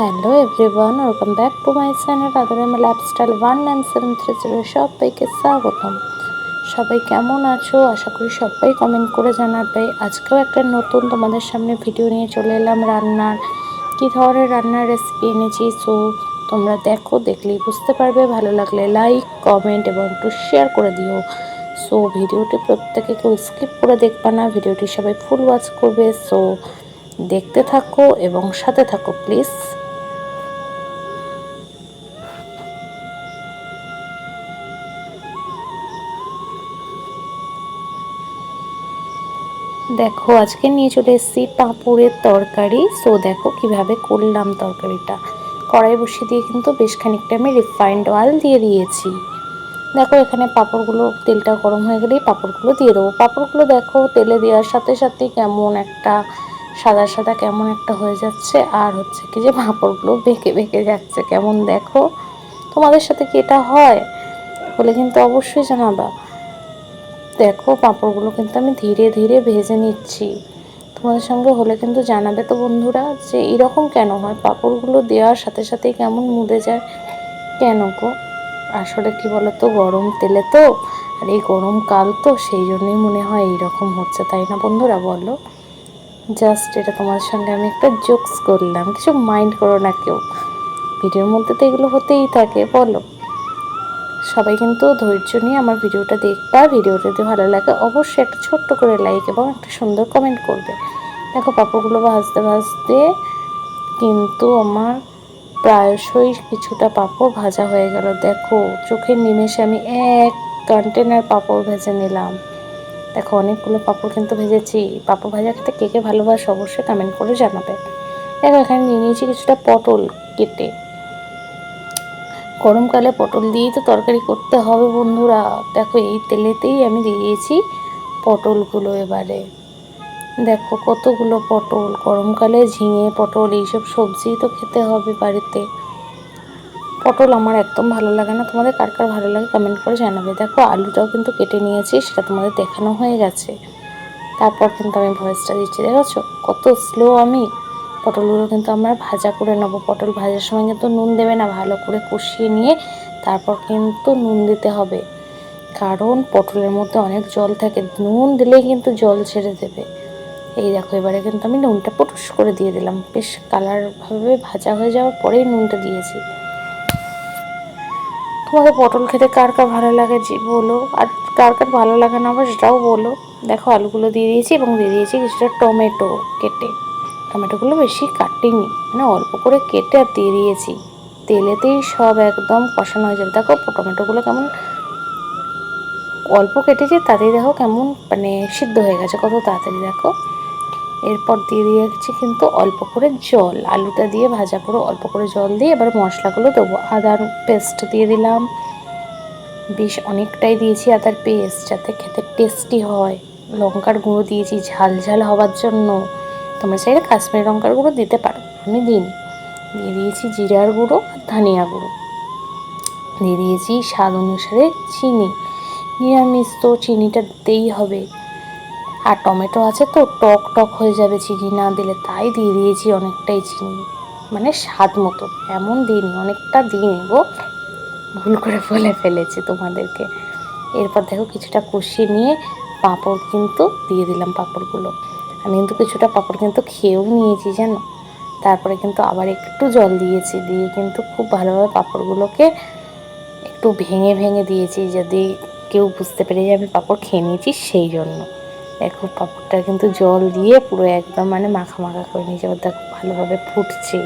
Hello everyone welcome back to my channel আদরেম lifestyle one nine seven three zero সবাইকে স্বাগতম। সবাই কেমন আছো? আশা করি সবাই কমেন্ট করে জানাবে। আজকেও একটা নতুন তোমাদের সামনে ভিডিও নিয়ে চলে এলাম রান্নার। কী ধরনের রান্নার রেসিপি এনেছি? সো তোমরা দেখো, দেখলেই বুঝতে পারবে। ভালো লাগলে লাইক কমেন্ট এবং একটু শেয়ার করে দিও। সো ভিডিওটি প্রত্যেকে কেউ স্কিপ করে দেখবা না। ভিডিওটি সবাই ফুল ওয়াচ করবে। সো দেখতে থাকো এবং সাথে থাকো প্লিজ দেখো, আজকে নিয়ে চলে এসেছি পাঁপড়ের তরকারি। সো দেখো কীভাবে করলাম তরকারিটা। কড়াই বসিয়ে দিয়ে কিন্তু বেশ খানিকটা আমি রিফাইন্ড অয়েল দিয়ে দিয়েছি। দেখো, এখানে পাঁপড়গুলো, তেলটা গরম হয়ে গেলেই পাঁপড়গুলো দিয়ে দেবো। পাঁপড়গুলো দেখো, তেলে দেওয়ার সাথে সাথে কেমন একটা, সাদা সাদা কেমন একটা হয়ে যাচ্ছে। আর হচ্ছে কি যে, পাঁপড়গুলো বেঁকে বেঁকে যাচ্ছে। কেমন দেখো? তোমাদের সাথে কি এটা হয়? বলে কিন্তু অবশ্যই জানাবা। দেখো, পাঁপড়গুলো কিন্তু আমি ধীরে ধীরে ভেজে নিচ্ছি। তোমাদের সঙ্গে হলে কিন্তু জানাবে তো বন্ধুরা যে এরকম কেন হয়? পাঁপড়গুলো দেওয়ার সাথে সাথেই কেমন মুদে যায়? কেন গো? আসলে কি বলতো, গরম তেলে তো, আর এই গরম কাল তো, সেই জন্যই মনে হয় এইরকম হচ্ছে, তাই না বন্ধুরা বলো? জাস্ট এটা তোমার সঙ্গে আমি একটা জোকস করলাম, কিছু মাইন্ড করো না কেউ। ভিডিওর মধ্যে তো এগুলো হতেই থাকে, বলো? সবাই কিন্তু ধৈর্য নিয়ে আমার ভিডিওটা দেখবা, ভিডিওটা যদি ভালো লাগে অবশ্যই একটা ছোট্ট করে লাইক এবং একটা সুন্দর কমেন্ট করবে। দেখো, পাপড়গুলো ভাজতে ভাজতে কিন্তু আমার প্রায়শই কিছুটা পাপড় ভাজা হয়ে গেল। দেখো, চোখের নিমেষে আমি এক কন্টেনার পাপড় ভেজে নিলাম। দেখো, অনেকগুলো পাপড় কিন্তু ভেজেছি। পাপড় ভাজা খেতে কে কে ভালোবাসে অবশ্যই কমেন্ট করে জানাবে। দেখো, এখানে নিয়ে নিয়েছি কিছুটা পটল কেটে। গরমকালে পটল দিয়েই তো তরকারি করতে হবে বন্ধুরা। দেখো এই তেলেতেই আমি দিয়ে দিয়েছি পটলগুলো এবারে। দেখো কতগুলো পটল, গরমকালে ঝিঙে পটল এইসব সবজি তো খেতে হবে বাড়িতে। পটল আমার একদম ভালো লাগে না। তোমাদের কার কার ভালো লাগে কমেন্ট করে জানাবে। দেখো আলুটাও কিন্তু কেটে নিয়েছি, সেটা তোমাদের দেখানো হয়ে গেছে। তারপর কিন্তু আমি ভয়েসটা দিচ্ছি, দেখেছ? কত স্লো আমি। পটলগুলো কিন্তু আমরা ভাজা করে নেব। পটল ভাজার সময় কিন্তু নুন দেবে না, ভালো করে কষিয়ে নিয়ে তারপর কিন্তু নুন দিতে হবে। কারণ পটলের মধ্যে অনেক জল থাকে, নুন দিলেই কিন্তু জল ছেড়ে দেবে। এই দেখো, এবারে কিন্তু আমি নুনটা পটুস করে দিয়ে দিলাম। বেশ কালারভাবে ভাজা হয়ে যাওয়ার পরেই নুনটা দিয়েছি। তোমাদের পটল খেতে কার কার ভালো লাগে বলো। আর কার কার ভালো লাগে না আবার সেটাও বলো। দেখো, আলুগুলো দিয়ে দিয়েছি এবং দিয়ে দিয়েছি কিছুটা টমেটো কেটে। টমেটোগুলো বেশি কাটিনি মানে অল্প করে কেটে আর দিয়ে দিয়েছি। তেলেতেই সব একদম কষানো হয়ে যাবে। দেখো টমেটোগুলো কেমন অল্প কেটেছি, তাতেই দেখো কেমন মানে সিদ্ধ হয়ে গেছে কত তাড়াতাড়ি, দেখো। এরপর দিয়ে দিয়েছি কিন্তু অল্প করে জল। আলুটা দিয়ে ভাজা করে অল্প করে জল দিয়ে এবার মশলাগুলো দেবো। আদার পেস্ট দিয়ে দিলাম। বেশ অনেকটাই দিয়েছি আদার পেস্ট যাতে খেতে টেস্টি হয়। লঙ্কার গুঁড়ো দিয়েছি ঝাল ঝাল হওয়ার জন্য। তোমরা চাইলে কাশ্মীরি লঙ্কার গুঁড়ো দিতে পারো। আমি দিইনি। দিয়ে দিয়েছি জিরার গুঁড়ো আর ধনিয়া গুঁড়ো। দিয়ে দিয়েছি স্বাদ অনুসারে চিনি। নিরামিষ তো চিনিটা দিতেই হবে। আর টমেটো আছে তো, টক টক হয়ে যাবে চিনি না দিলে। তাই দিয়ে দিয়েছি অনেকটাই চিনি। মানে স্বাদ মতো। এমন দিইনি, অনেকটা দিইনি গো। ভুল করে বলে ফেলেছি তোমাদেরকে। এরপর দেখো কিছুটা কষিয়ে নিয়ে পাঁপড় কিন্তু দিয়ে দিলাম পাঁপড়গুলো। আমি কিন্তু কিছুটা পাঁপড় কিন্তু খেয়েও নিয়েছি জানো? তারপরে কিন্তু আবার একটু জল দিয়েছি, দিয়ে কিন্তু খুব ভালোভাবে পাঁপড়গুলোকে একটু ভেঙে ভেঙে দিয়েছি, যদি কেউ বুঝতে পেরে যে আমি পাঁপড় খেয়ে নিয়েছি সেই জন্য। দেখো পাঁপড়টা কিন্তু জল দিয়ে পুরো একদম মানে মাখা মাখা করে নিয়েছি, এবার দেখো ভালোভাবে ফুটছে।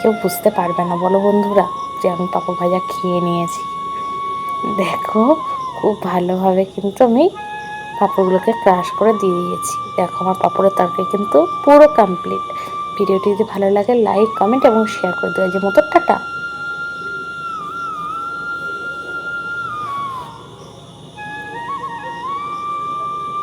কেউ বুঝতে পারবে না, বলো বন্ধুরা, যে আমি পাঁপড় ভাজা খেয়ে নিয়েছি। দেখো খুব ভালোভাবে কিন্তু আমি পাঁপড়গুলোকে ক্রাশ করে দিয়ে দিয়েছি। দেখো আমার পাপড়ের তরকারি কিন্তু পুরো কমপ্লিট ভিডিওটি যদি ভালো লাগে লাইক কমেন্ট এবং শেয়ার করে দেওয়া যে মতো টাটা।